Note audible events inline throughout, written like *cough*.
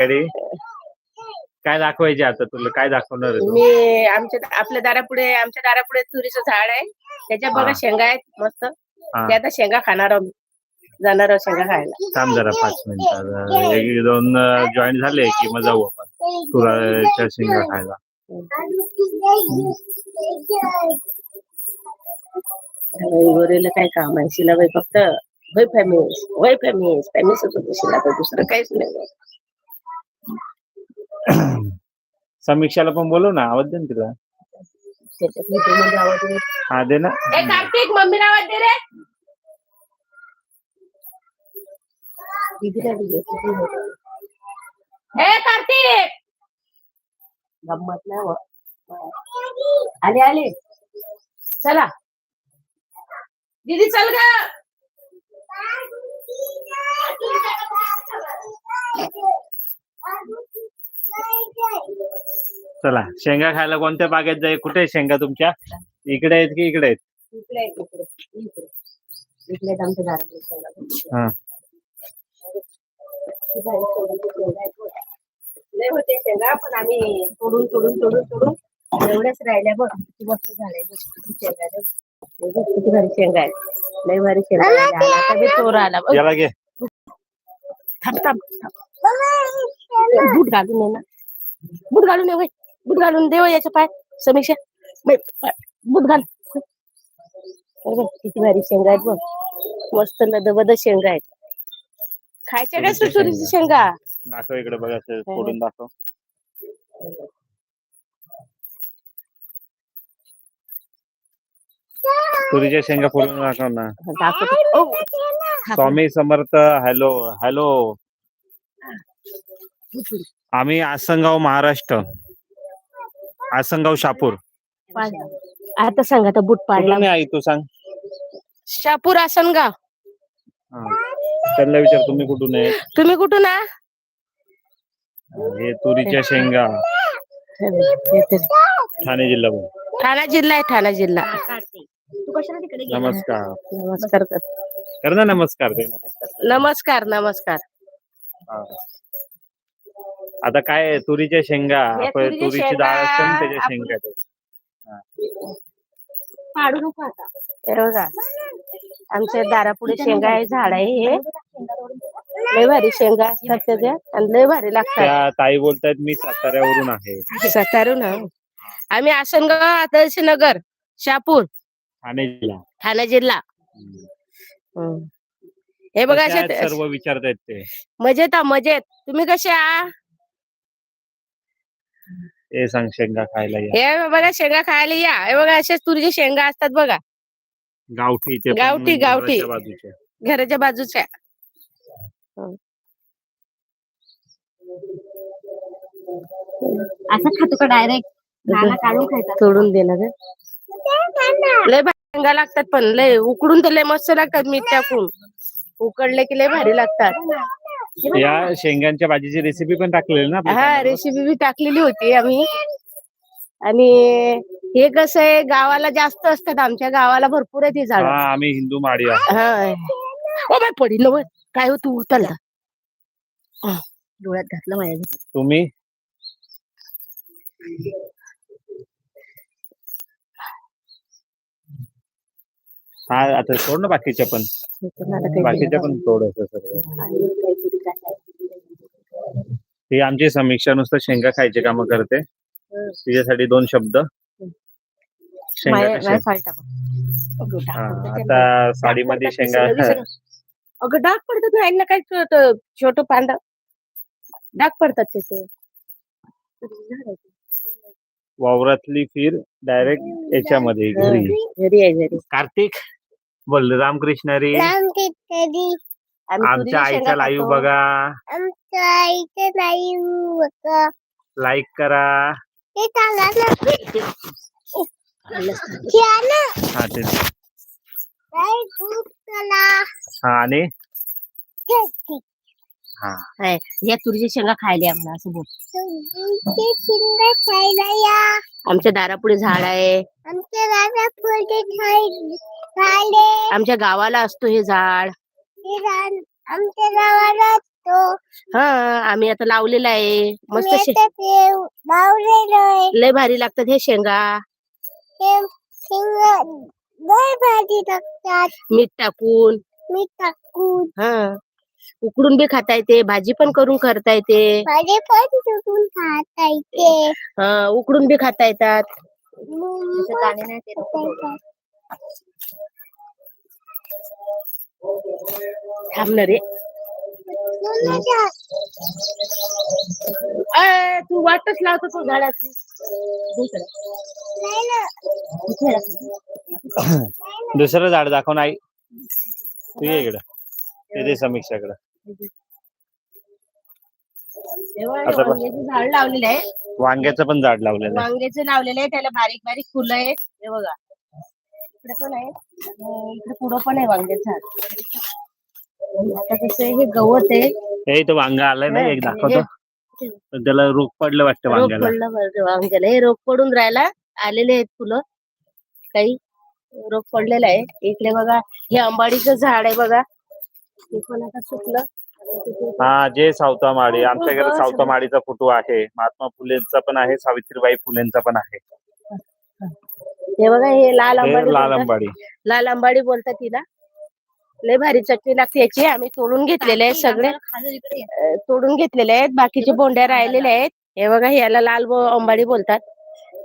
कडे? काय दाखवायचे आता तुला? काय दाखवणार आहे तू? मी आमच्या आपल्या दारापुढे आमच्या दारापुढे तुरीचं झाड आहे. त्याच्या बघा. शेंगा आहेत मस्त. हा. ते आता शेंगा खाणार आहोत. जाणार आहोत शेंगा खायला. थांब जरा पाच मिनिटं. एक दोन जॉईन झाले की मग जाऊ आपण. तुराच्या शेंगा खायला. गोरेला काय काम आहे? शिलाबाई फक्त वय फॅमिस वय फॅमिस फॅमिसच होते शिलाबाई दुसरं काहीच नाही. *clears throat* समीक्षाला पण बोलव ना आवाज दे ना तिला. हा दे ना. ए कार्तिक मम्मीला आवाज दे रे. ए कार्तिक! गंमत नाही हो. आले आले. चला. दीदी चल ग. चला शेंगा खायला कोणत्या बागेत जाईल कुठे आहे शेंगा तुमच्या इकडे आहेत की इकडे आहेत शेंगा. हा लय होते शेंगा पण आम्ही तोडून तोडून तोडून तोडून एवढ्याच राहिल्या बघ किती मस्त झालंय बघ, किती शेंगा आहेत. बघ, किती भारी शेंगा आहेत लय भारी शेंगा झाल्या. आता बी चोर आला बघ. याला घे थांब थांब थांब. बूट घालून ये ना. बूट घालून ये. बूट घालून देव याच्या पाय. समीक्षा. बूट घाल. किती भारी शेंगा आहेत बघ. मस्त लदबद शेंगा आहेत. खायच्या काय तुरीच्या सुचुरीची शेंगा. दाखव इकडे बघा असं फोडून दाखव. तुरीच्या शेंगा फोडून दाखव ना. Swami Samarth hello hello. आम्ही आसनगाव महाराष्ट्र. आसनगाव शापूर. आता सांग आता बूट पाडला कुठून आई तू सांग. शापूर आसनगाव. हा. त्यांना विचार तुम्ही कुठून आहे? तुम्ही कुठून आ? हे तुरीच्या शेंगा. ठाणे जिल्हा. ठाणा जिल्हा आहे ठाणा जिल्हा. नमस्कार. नमस्कार. कर. कर ना नमस्कार. नमस्कार नमस्कार नमस्कार. आता काय आहे? तुरीच्या शेंगा आपण तुरीच्या तुरीची डाळ असते ना त्याच्या शेंगा शेंगा आहेत. पाडू नको आता हे बघा आमच्या दारापुढे शेंगा आहे झाड आहे हे लय भारी शेंगा असतात त्याच्या आणि लय भारी लागतात त्या ताई बोलतायत मी साताऱ्यावरून आहे सातारून. आम्ही आसनगाव आदर्श नगर शापूर ठाणे जिल्हा ठाणे जिल्हा. हम्म. हे बघा आहेत असे सर्व विचारतायत ते. मजेत आ मजेत. तुम्ही कसे आ हे सांग शेंगा खायला या. हे बघा शेंगा खायला या. हे बघा अशाच तुरीच्या शेंगा असतात बघा. गावठी ते पण गावठी, गावठी. घराच्या बाजूचे. घराच्या बाजूच्या. असं खातो का डायरेक्ट दाना काढून खायचा तोडून देणार. लय भारी शेंगा लागतात पण लय उकडून तर लय मस्त लागतात मीठ टाकून. उकडले की लय भारी लागतात. या शेंगांच्या भाजीची रेसिपी पण टाकलेली ना आपल्या हा channel वर? रेसिपी बी टाकलेली होती आम्ही. आणि हे कसं आहे गावाला जास्त असतात आमच्या गावाला भरपूर आहे ती झाड. हा आम्ही हिंदू माडी आहोत. हा ओ बाय पडील वर काय हो तू उचलता हा, डोळ्यात घातलं माझ्या तुम्ही? हा आता सोड ना बाकीच्या पण. बाकीच्या पण तोड असं सर्व ही आमची समीक्षा नुसतं शेंगा खायचे काम करते. तिच्यासाठी दोन शब्द. शेंगा हा, आता साडीमध्ये शेंगा अगं डाग पडतात ना यांना काय छोट पांढर? डाग पडतात त्याचे वावरातली फिर डायरेक्ट याच्यामध्ये घरी. घरी आहे घरी. कार्तिक? बोल रामकृष्ण रे. आम्ही आमच्या आईचा लाईव्ह. बघा. आमच्या आईचे नाही बघा. लाईक करा. ते सांगा ना. घ्या ना. हा ते चला हा आणि? हा. या तुरीच्या शेंगा खायला आम्हाला असं बोल. शिंग खायला या. आमच्या दारापुढे झाड आहे. आमच्या राजा पुढे खायले आमच्या गावाला असतो हे झाड. हे आमच्या गावाला तो हा आम्ही आता लावलेला आहे. मस्त लावलेलं लय भारी लागतात हे शेंगा. शिंग लय भाजी टाकतात मीठ टाकून. मी टाकून. हा. उकडून बी खाता येते भाजी पण करून करता येते. भाजी पण टाकून खाता येते. हा उकडून बी खाता येतात. नाही ते थांबणार रे. अय, तू वाटच लावतो तो झाडाची दुसरं झाड दाखव नाही तू ये इकडं. ते दे समीक्षाकडं आता बघ. झाड लावलेलं आहे. वांग्याचं पण झाड लावलेलं आहे. वांग्याचं लावलेलं आहे त्याला बारीक बारीक फुलं आहेत. हे बघा. इकडे पण आहे. आणि इकडे पुढं पण आहे वांग्याचं झाड. आता कसं आहे, हे गवत आहे. हे इथं वांगा आलाय ना एक दाखवतो. तर त्याला रोग पडलं वाटतं वांग्याला. पडला बरं वांग्याला. हे रोग पडून राहिला आलेले आहेत फुलं. काही रोग पडलेला आहे. इकडे बघा हे आंबाडीचं झाड आहे बघा. ते पण आता सुकलं आता तिथे हा जे सावता माळी आमच्याकडे सावता माळीचा फोटो आहे. महात्मा फुलेंचा पण आहे सावित्रीबाई फुलेंचा पण आहे. हे बघा हे लाल हे आंबाडी लाल बोलतात. अंबाडी. लाल आंबाडी बोलतात तिला. लय भारी चटणी लागते. याची आम्ही तोडून घेतलेले आहेत सगळे. अं, तोडून घेतलेले आहेत. बाकीचे बोंड्या राहिलेल्या आहेत. हे बघा हे याला लाल बो- आंबाडी बोलतात.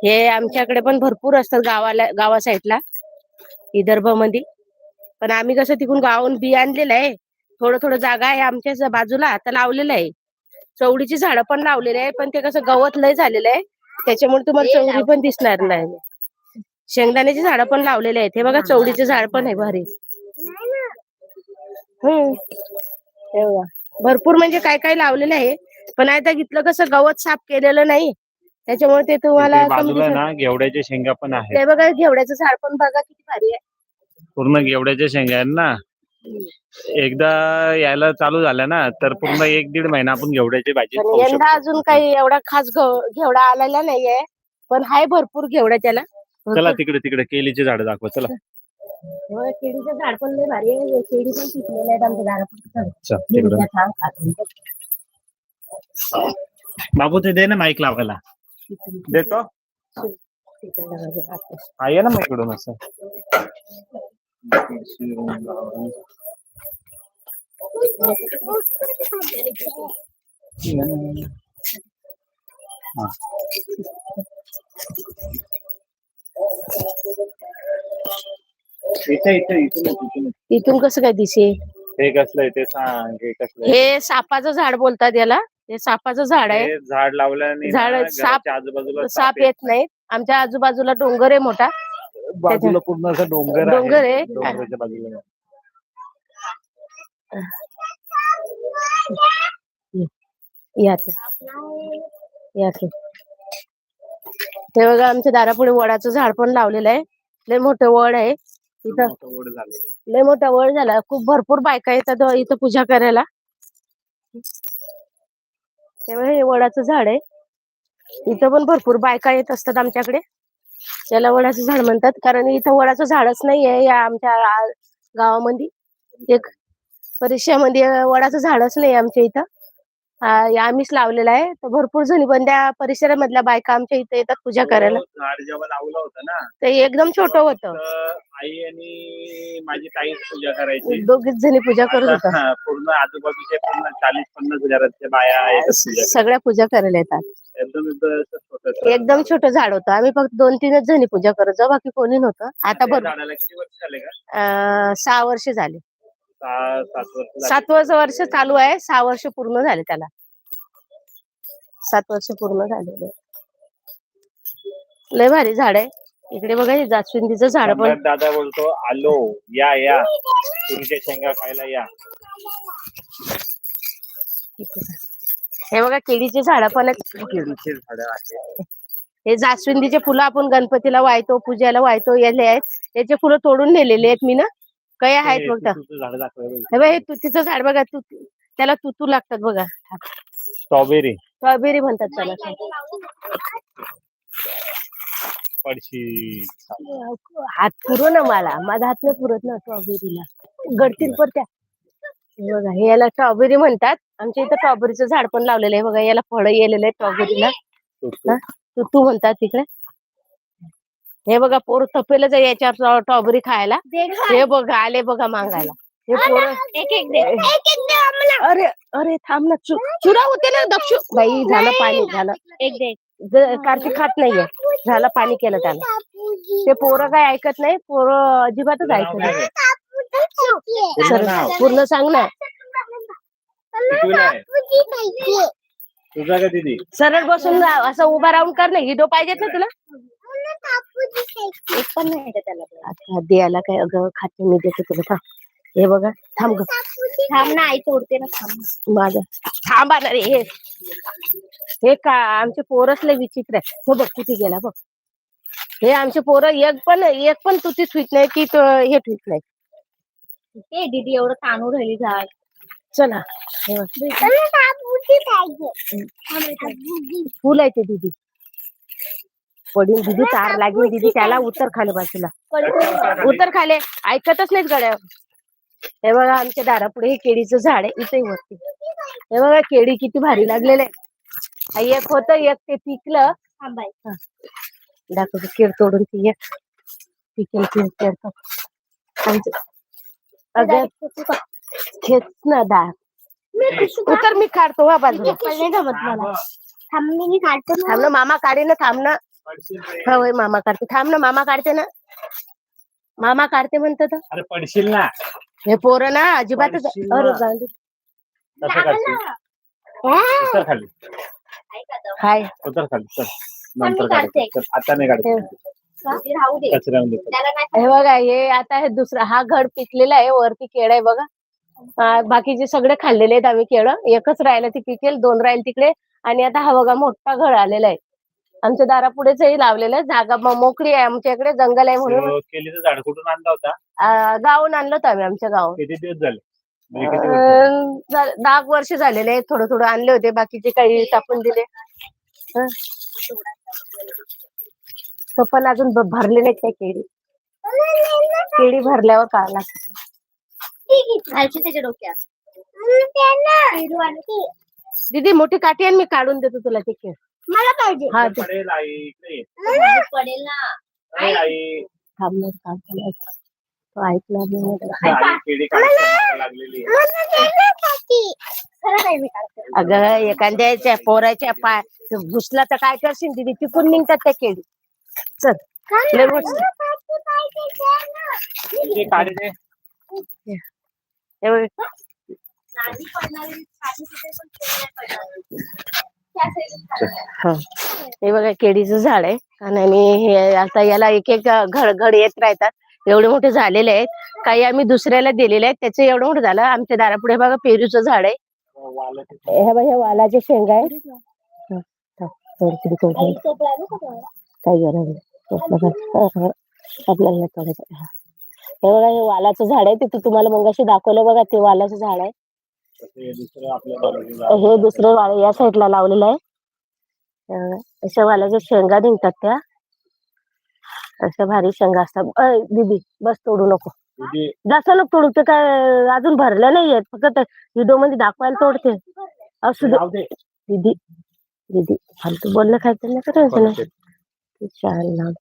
हे आमच्याकडे पण भरपूर असतात गावाला गावा साईडला विदर्भमध्ये पण आम्ही कसं तिकडून गावाहून बी आणलेलं आहे. थोडं थोडं जागा आहे आमच्या ज- बाजूला आता लावलेलं आहे. चवडीची झाडं पण लावलेली आहे पण ते कसं गवत लय झालेलं आहे. त्याच्यामुळे तुम्हाला चवडी पण दिसणार नाही. शेंगदाण्याची झाडं पण लावलेले आहेत. हे बघा चवडीचे झाड पण आहे भारी. हम्म. हे बघा. भरपूर म्हणजे काय काय लावलेलं आहे. पण आता घेतलं कसं गवत साफ केलेलं नाही. त्याच्यामुळे ते तुम्हाला बाजूला. ना घेवड्याच्या शेंगा पण आहेत. ते बघा घेवड्याचं झाड पण बघा किती भारी आहे. पूर्ण घेवड्याच्या शेंगा आहेत ना. एकदा यायला चालू झाल्या ना तर पूर्ण एक दीड महिना आपण घेवड्याची भाजी पण खाऊ यंदा शकतो. अजून काही एवढा खास घेवडा आलेला नाहीये पण हाय भरपूर घेवडा त्याला चला भरपूर. तिकडे तिकडे केलीचे झाड दाखव चला होय, केळीचं झाड पण लय भारी आहे केळी पण पिकलेले आहेत आमच्या झाडापुढे चल, तिकडं. बाबू ते दे ना माईक लावायला देतो आहे ना मग इकडून असं हा. इथून कसं काय दिसे? हे कसलंय ते सांग हे कसलंय हे सापाचं झाड बोलतात याला. हे सापाचं झाड आहे. हे झाड लावल्याने झाड- साप- आजूबाजूला साप येत नाहीत. आमच्या आजूबाजूला डोंगर आहे मोठा. बाजूला पूर्ण असं डोंगर डोंगर आहे. डोंगराच्या बाजूला. याच. याच. हे बघा आमच्या दारापुढे वडाचं झाड पण लावलेलं आहे. लय मोठं वड आहे. इथं मोठं वड झालेलं आहे. लय मोठा वड झाला. खूप भरपूर बायका येतात इथं पूजा करायला. तेव्हा हे वडाचं झाड आहे. इथं पण भरपूर बायका येत असतात आमच्याकडे. त्याला वडाचं झाड म्हणतात. कारण इथं वडाचं झाडच नाहीये या आमच्या गावामध्ये. एक परिसरामध्ये वडाचं झाडच नाही आमच्या इथं. आम्हीच लावलेलं आहे. तर भरपूर जणी पण त्या परिसरामधल्या बायका आमच्या इथे येतात पूजा करायला. तो झाड जेव्हा लावलं होतं ना ते एकदम छोटं होतं. तर आई आणि माझी ताई पूजा करायची. दोघीच जणी पूजा करत होता पूर्ण आजूबाजूचे पूर्ण चाळीस पन्नास घरातल्या बाया पूजा सगळ्या पूजा करायला येतात. करायला. एकदम एकदम असं छोटंसं. एकदम छोटं झाड होतं. आम्ही फक्त दोन तीनच जणी पूजा करत जाऊ बाकी कोणी नव्हतं. आता त्या भरपूर झाडाला किती वर्ष झाले का? अं, सहा वर्ष झाले. सहा सात वर्ष. सात वर्ष वर्ष चालू आहे. सहा वर्ष पूर्ण झाले त्याला. सात वर्ष पूर्ण झालेले. लय भारी झाड आहे. इकडे बघा हे जास्वंदीचं झाड पण. दादा बोलतो आलो या या. तुमच्या शेंगा खायला या. हे बघा केळीचे झाड पण आहेत. केळीचे झाड आहे. हे जास्वंदीचे फुलं आपण गणपतीला वाहतो पूजेला वाहतो याले आहेत. त्याचे फुलं तोडून नेलेले आहेत मी ना. काही आहेत बघा तुझं झाड हे बघा तुतीचं झाड बघा तू त्याला तुतू लागतात बघा. स्ट्रॉबेरी स्ट्रॉबेरी म्हणतात त्याला. पडशी. हात पुरो ना मला. माझा हात नाही पुरत ना स्ट्रॉबेरीला गडतील पर त्या बघा हे याला स्ट्रॉबेरी म्हणतात. आमच्या इथं स्ट्रॉबेरीचं झाड पण लावलेलं आहे. बघा याला फळं गेलेलं आहे स्ट्रॉबेरीला हा? तू तू म्हणतात तिकडे हे बघा पोर तपेलच आहे याच्यावर स्ट्रॉबेरी खायला. हे बघा आले बघा मागायला. हे पोरं एक एक दे अरे अरे थांब ना चु चुरा होते ना दक्षु. बाई झालं पाणी झालं. एक कार्तिक खात नाहीये. झालं पाणी केलं त्याला ते पोरं काय ऐकत नाही पोरं अजिबातच ऐकत नाही. पूर्ण सर नाव. पूर्ण सांग ना. कितवीला आहे? तुझा का दीदी? सरळ बसून जा असं उभा राहून कर ना हिडो पाहिजेत ना तुला. एक पण नाही का त्याला आता द्यायला काय अगं खाते मी देते तुला. थांब. हे बघा थांब ग. थांब ना आई तोडते ना थांब. माझं. थांबा ना रे हे. हे का आमचे पोरच लय विचित्र आहे. हो बघ किती गेला बघ. हे आमचे पोरं एक पण एक पण तुती ठुईत नाही की तो हे ठुईत नाही. ए दीदी एवढं ताणून राहिली झाड. चला. हे बघ. फुल आहे ते दीदी. पडून दीदी तार लागली दीदी त्याला उत्तर खाले बाजूला उत्तर खाले. ऐकतच नाहीत गड्या. हे बघा आमच्या दारापुढे हे केळीचं झाड आहे इथे वरती. हे बघा केळी किती भारी लागलेले आहे. एक होत एक ते पिकलं. थांबाय. दाखवतो केळ तोडून ती एक. पिकेल केळ तोडतो आमचं- अगं खेच ना दार. उतर मी काढतो हा बाजूला. नाही जमत मला. थांब मी मी काढतो ना. थांब ना मामा काढे ना थांब ना. हा होय मामा काढते. थांब ना मामा काढते ना. मामा काढते म्हणतो तर. अरे पडशील ना. हे पोरं ना अजिबातच पडशील अरे ना. जाऊ दे. कसं काढशील उतर खाली. हाय. उतर खाली चल नंतर काढते. चल, आता नाही काढायचं दीदी राहू दे. कचऱ्यामध्ये देतो. त्याला नाही हे बघा हे आता हे दुसरा हा घड पिकलेला आहे वरती केळ आहे बघा. आ, बाकीचे सगळे खाल्लेले आहेत आम्ही केळ. एकच राहिलं ती पिकेल दोन राहील तिकडे. आणि आता हा बघा मोठा घड आलेला आहे. आमच्या दारापुढेच हे लावलेलं आहे. जागा म- मोकळी आहे आमच्या इकडे जंगल आहे म्हणून. झाड कुठून आणला होता? आ, गावून आणलं होतं आम्ही आमच्या गावात किती दिवस झाले? म्हणजे किती वर्ष झाले? दहा एक वर्ष झालेले आहेत. थोडं थोडं आणले होते. बाकीचे काही टाकून दिले. हं. तो पण अजून भ- भरले नाहीत त्या केळी. केळी भरल्यावर काढ लागते? घालशील त्याच्या डोक्यात. पेरू आणि दीदी मोठी काठी आणि मी काढून देतो तुला ते केळ. मला पाहिजे. हा ते पडेल आई इकडे ये. पडेल ना. अरे आई. थांब ना, थांब, थांब. तो ऐकला नाही म्हटलं. आई. केळी काढायला लागलेली आहे. खरं नाही मी काढते. अगं एखाद्याच्या पोराच्या पाय घुसला तर काय करशील दीदी? तिकून निघतात त्या केळी चल. लय काढी. हे बघ, पडणारी तिथे पण नाही पडणार. हा. हे बघा केळीचं झाड आहे. आणि हे आता याला एक एक घड घड येत राहतात. एवढे मोठे झालेले आहेत. काही आम्ही दुसऱ्याला दिलेले आहेत. त्याचं एवढं मोठं झालं. आमच्या दारापुढे बघा पेरूचं झाड आहे. हे बघा वालाचे शेंगा आहे काही गरज नाही. आपल्याला हे बघा हे वालाचं झाड आहे. तिथं तुम्हाला मगाशी दाखवलं बघा ते वालाचं झाड आहे. हे दुसरं आपल्या बाजूला. हे दुसरं वाळ या साईडला लावलेलं आहे अशा वालाच्या शेंगा निघतात त्या अशा भारी शेंगा असतात अय, दीदी बस तोडू नको जास्त नको तोडू ते काय अजून भरलं नाहीये फक्त व्हिडिओमध्ये दाखवायला तोडते असू दे. दीदी दीदी फालतू बोलणं काय तर नाही करायचं ना पडशील. ते छान लाव.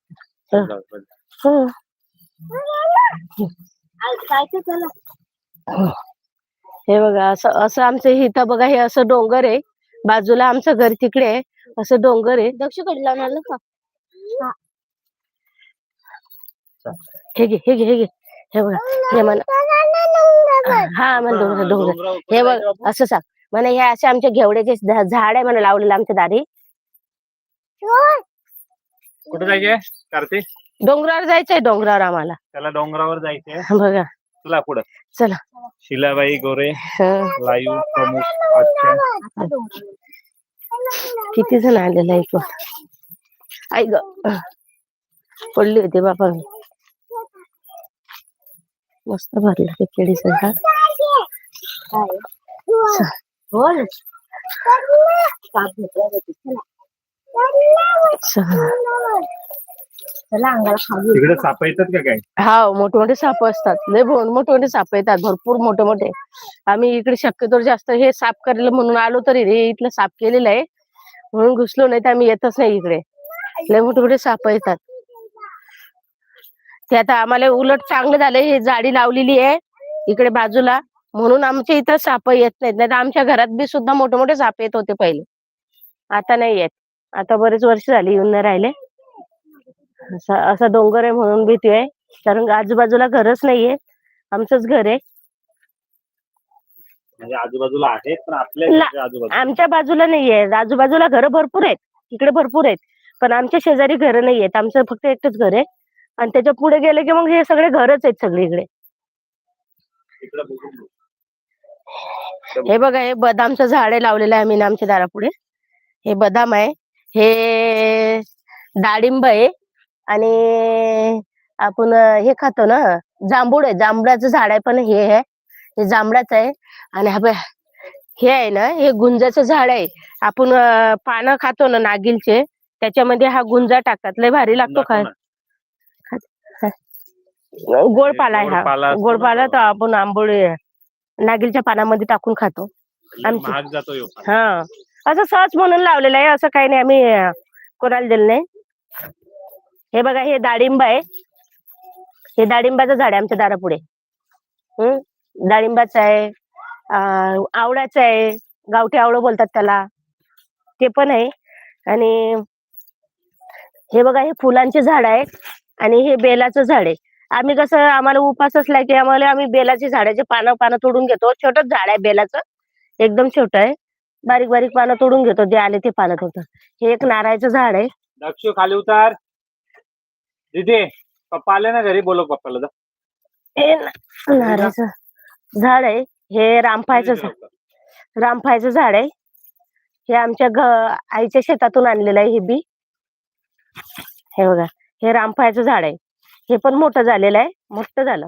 जाऊ दे. हं. आई जायचं चला हे बघा असं असं आमचं इथं बघा हे असं डोंगर आहे. बाजूला आमचं घर तिकडे आहे. असं डोंगर आहे. दक्षकडे लावून आणलं का? हे. घे हे घे हे घे. हे बघा हे म्हणा हा म्हण डोंगर डोंगर. हे बघ? असं सांग. म्हणे हे असे आमच्या घेवड्याचे झाड आहे म्हणा लावलेलं आमच्या दारी. कुठं जायचे कार्तिक? डोंगरावर जायचंय डोंगरावर आम्हाला. त्याला डोंगरावर जायचंय. बघा. चला पुढं. चला. शिलाबाई गोरे हं. लाईव्ह प्रमुख अच्छा. किती जण आलेलं आहे इकडं आई ग. पडली होती बाबा. मी मस्त भरलं ते केळीचं झाड तिथे? चला. त्याला अंगाला खाऊ तिकडे साप येतात का काय? हा मोठे मोठे साप असतात. लय मोठे मोठे साप येतात भरपूर मोठे मोठे. आम्ही इकडे शक्यतो जास्त हे साफ करायला म्हणून आलो तरी रे इथलं साफ केलेलं आहे. म्हणून घुसलो नाही तर आम्ही येतच नाही इकडे. लय मोठे मोठे साप येतात. ते आता आम्हाला उलट चांगलं झालं हे जाडी लावलेली आहे इकडे बाजूला. म्हणून आमच्या इथं साप येत नाहीत. नाही तर आमच्या घरात बी सुद्धा मोठे मोठे साप येत होते पहिले. आता नाही येत. आता बरेच वर्ष झाली येऊन नाही राहिले. असा असा डोंगर आहे म्हणून भीती आहे. कारण आजूबाजूला घरच नाहीये. आमचंच घर आहे. म्हणजे आजूबाजूला आहेत पण आपल्या ला- इकडच्या आजूबाजूला. आमच्या बाजूला नाहीये. आजूबाजूला घरं भरपूर आहेत. इकडे भरपूर आहेत. पण आमच्या शेजारी घरं नाही आहेत आमचं फक्त एकटंच घर आहे. आणि त्याच्या पुढे गेले की मग हे सगळे घरच आहेत सगळे इकडे. बघून. हे बघा हे बदामचं झाड आहे लावलेलं आहे आम्ही ना आमच्या दारापुढे. हे बदाम आहे. हे डाळिंब आहे. आणि आपण हे खातो ना जांभूळ आहे. जांभळाचं झाड आहे पण हे आहे. हे जांभळाचं आहे. आणि हा हे आहे ना हे गुंजाचं झाड आहे. आपण पानं खातो ना नागिलचे त्याच्यामध्ये हा गुंजा टाकतात. लय भारी लागतो खा ना. गोड पाला आहे हा. असतो गोड ना पाला तो. तर आपण आंबोळी नागिलच्या पानामध्ये टाकून खातो. आमची-. हा. असं सहज म्हणून लावलेलं आहे. असं काही नाही. आम्ही कोणाला दिलं नाही. हे बघा हे डाळिंब आहे. हे डाळिंबाचं झाड आहे आमच्या दारापुढे. हम्म? डाळिंबाचं आहे. अं, आवळाचं आहे. गावठी आवळं बोलतात त्याला. ते पण आहे. आणि हे बघा हे फुलांचे झाड आहे आणि हे बेलाचं झाड आहे. आम्ही कसं आम्हाला उपास असला की आम्हाला आम्ही बेलाची झाडाचे पानं पानं तोडून घेतो. छोटंच झाड आहे बेलाचं. एकदम छोट आहे. बारीक बारीक पानं तोडून घेतो. जे आले ते पानं तोडतो. हे एक नारळाचं झाड आहे. खाली उतार. दीदी पप्पा आले ना घरी बोलो पप्पाला जा. हे ना- नारळाचं झाड आहे हे रामफायचं झा- रामफायचं झाड आहे. हे आमच्या घ आईच्या शेतातून आणलेलं आहे हे बी. हे बघा हे रामफायचं झाड आहे. हे पण मोठं झालेलं आहे मोठं झालं.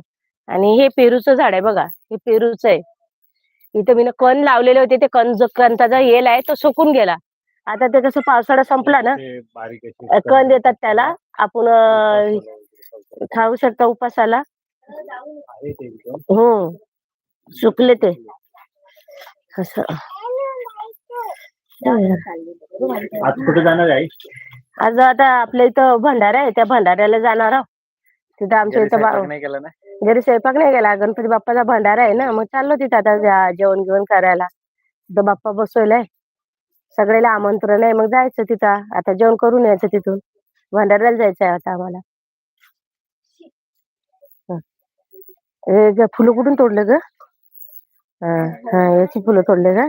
आणि हे पेरूचं झाड आहे बघा हे पेरूचं आहे. इथं मी कण लावलेले होते ते कण जो कणचा येल आहे तो सुकून गेला. आता ते कसं पावसाळा संपला ना ते बारीक अशी कण देतात त्याला. आपण अं, खाऊ शकता उपासाला. आहे ते इथं. हो. सुकले ते. असं. आज कुठे जाणार आहे आज आता आपल्या इथं भंडारा आहे. त्या भंडाऱ्याला जाणार आहोत तिथं आमच्या घरी इथं बा- स्वयंपाक नाही केला ना? घरी स्वयंपाक नाही केला. गणपती बाप्पाचा भंडारा आहे ना. मग चाललो तिथं आता जा- जेवण घेऊन करायला. तिथं बाप्पा बसवलाय. सगळ्याला आमंत्रण आहे. मग जायचं तिथं. आता जेवण करून यायचं तिथून. भंडाऱ्याला जायचं आहे आता आम्हाला. ग- फुलं कुठून तोडले ग? याची फुलं तोडले का?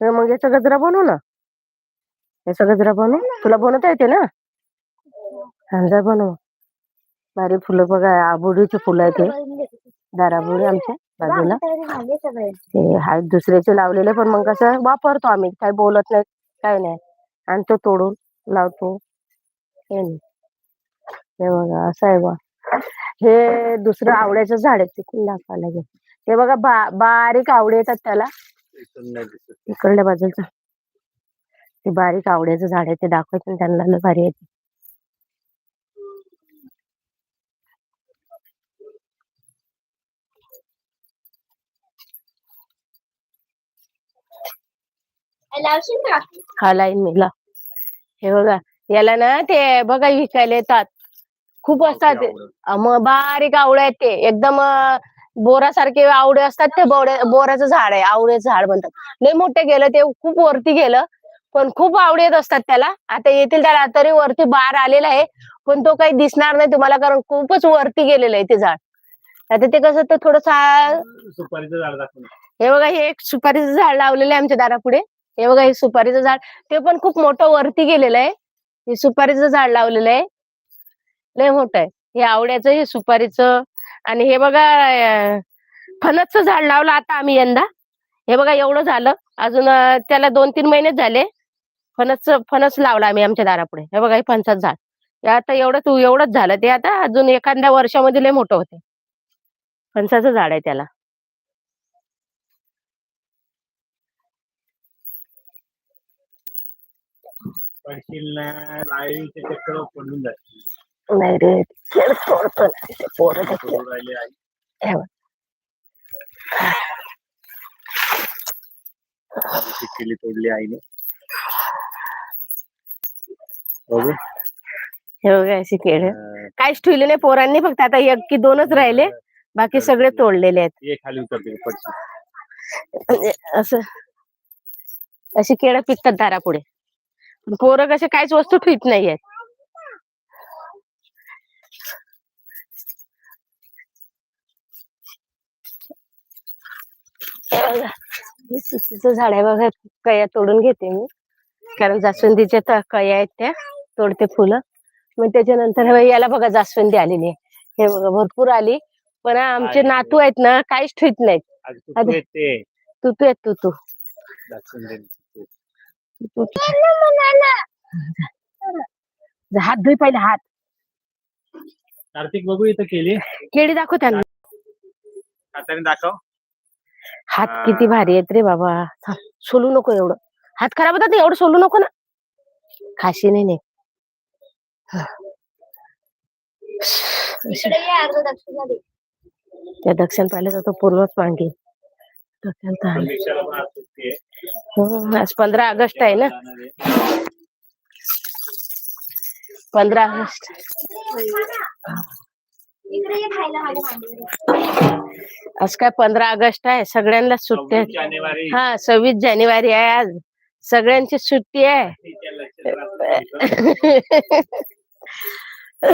तर मग याचा गजरा बनव ना. याचा गजरा बनव. तुला बनवता येते ना? हा जा बनव. भारी फुलं बघा. आबोडीची फुलं आहेत दारापुढे आमच्या बाजूला. ते दुसऱ्याचे लावलेले पण मग कसं वापरतो आम्ही. काही बोलत नाही. काय नाही. आणि तो तोडून लावतो. हे नाही. हे बघा असं आहे बा. हे दुसरं आवड्याचं झाड आहे तिथून दाखवायला लागेल हे बघा बा बारीक आवडे येतात त्याला. इकडल्या बाजूचं ते बारीक आवड्याचं झाड आहे ते दाखवायचं आणि त्यांना लय भारी येते लावशील का? हा लाईन मिला हे बघा याला ना ते बघा विकायला येतात. खूप असतात मग बारीक आवळे आहेत ते. एकदम अं, बोरासारखे आवळे असतात ते बोरे बोराचं झाड आहे. आवळेचं झाड म्हणतात. लय मोठे गेलं ते खूप वरती गेलं पण खूप आवडे येत असतात त्याला. आता येतील त्याला तरी वरती बार आलेला आहे पण तो काही दिसणार नाही तुम्हाला कारण खूपच वरती गेलेलं आहे ते झाड. आता ते कसं ते थोडस सुपारीचं झाड. हे बघा हे एक सुपारीचं झाड लावलेलं आहे आमच्या दारापुढे. हे बघा हे सुपारीचं झाड. ते पण खूप मोठं वरती गेलेलं आहे. हे सुपारीचं झाड लावलेलं आहे. लय मोठं आहे. हे आवड्याचं हे सुपारीचं. आणि हे बघा फणसचं झाड लावलं आता आम्ही यंदा. हे बघा एवढं झालं. अजून त्याला दोन तीन महिनेच झाले. फणस फणस लावला आम्ही आमच्या दारापुढे. हे बघा हे फणसाचं झाड. हे आता एवढं तू एवढंच झालं. ते आता अजून एखाद्या वर्षामध्ये लय मोठं होते. फणसाचं झाड आहे त्याला. पडशील ना लाईव्ह चक्कर पडून जाईल नाही रे ना ते पोरं ते. तोडून राहिली आई. हे बघ. केळी तोडली आईने. बघू. हे बघा अशी अं, काहीच ठेवले नाही पोरांनी फक्त आता एक की दोनच राहिले. बाकी सगळे तोडलेले आहेत. ये खाली उतरते पडशी म्हणजे असं अशी केळं पिकतात दारापुढे. पोरं कसे काहीच वस्तू ठेवत नाहीयेत. सुतीचं झाड आहे बघा कया तोडून घेते मी. कारण जास्वंदीच्या त- कया आहेत त्या तोडते फुलं. मग त्याच्यानंतर हे याला बघा जास्वंदी आलेली आहे. हे बघा भरपूर आली. पण आमचे. नातू आहेत ना काहीच ठेवत नाहीत. तू तू. तू तू. हात धुई पहिले हात. कार्तिक बघू इथं केली. केळी दाखव त्यांना. हाताने दाखव. हात. किती भारी आहेत रे बाबा. सोलू नको एवढं. हात खराब होतात ना, एवढं सोलू नको ना. खाशी नाही नाही. त्या दक्षिण पाहिलं तर तो पूर्णच मागे आज पंधरा ऑगस्ट आहे ना. पंधरा ऑगस्ट. आज काय पंधरा ऑगस्ट आहे? सगळ्यांना सुट्टी हा सव्वीस जानेवारी आहे आज. सगळ्यांची सुट्टी आहे. *laughs*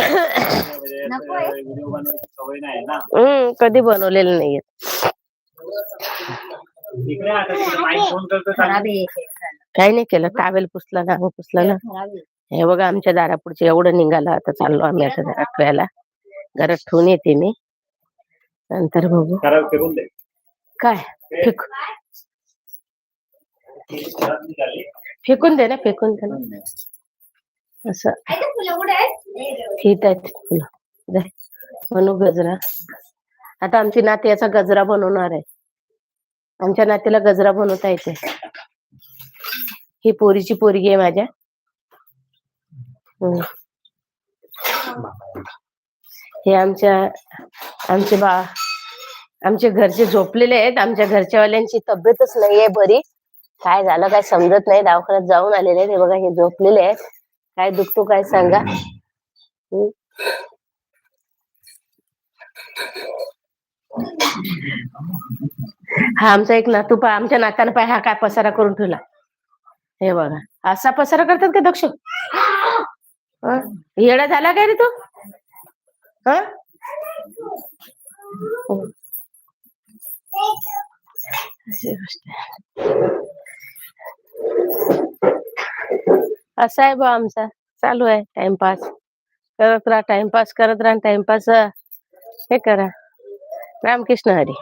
कधी बनवलेलं नाहीये. काही नाही केलं टावेल पुसला ना अंग पुसला ना. हे बघा आमच्या दारापुढचे एवढं निघालं आता चाललो आम्ही आता खेळायला घरात ठेवून येते मी. नंतर बघू. काय? फेक. फेकून दे ना फेकून दे ना. असं. फुलं ठीक आहे. बनवू गजरा. आता आमची नाती याचा गजरा बनवणार आहे. आमच्या नातीला गजरा बनवता येते. ही पोरीची पोरगी आहे माझ्या. हे आमच्या आमचे बा आमचे घरचे झोपलेले आहेत. आमच्या घरच्यावाल्यांची तब्येतच नाहीये बरी. काय झालं काय समजत नाही. दवाखान्यात जाऊन आलेले आहेत. हे बघा हे झोपलेले आहेत. काय दुखतो काय सांगा. हा आमचा एक नातू पा आमच्या नात्यानं पाय हा काय पसारा करून ठेवला. हे बघा. असा पसारा करतात का दक्ष? येडा झाला काय रे तू? अशी गोष्ट आहे. असा आहे बा आमचा. चालू आहे टाइमपास. करत राहा टाइमपास करत राहा टाइमपास हे करा. Ram Krishna Hari.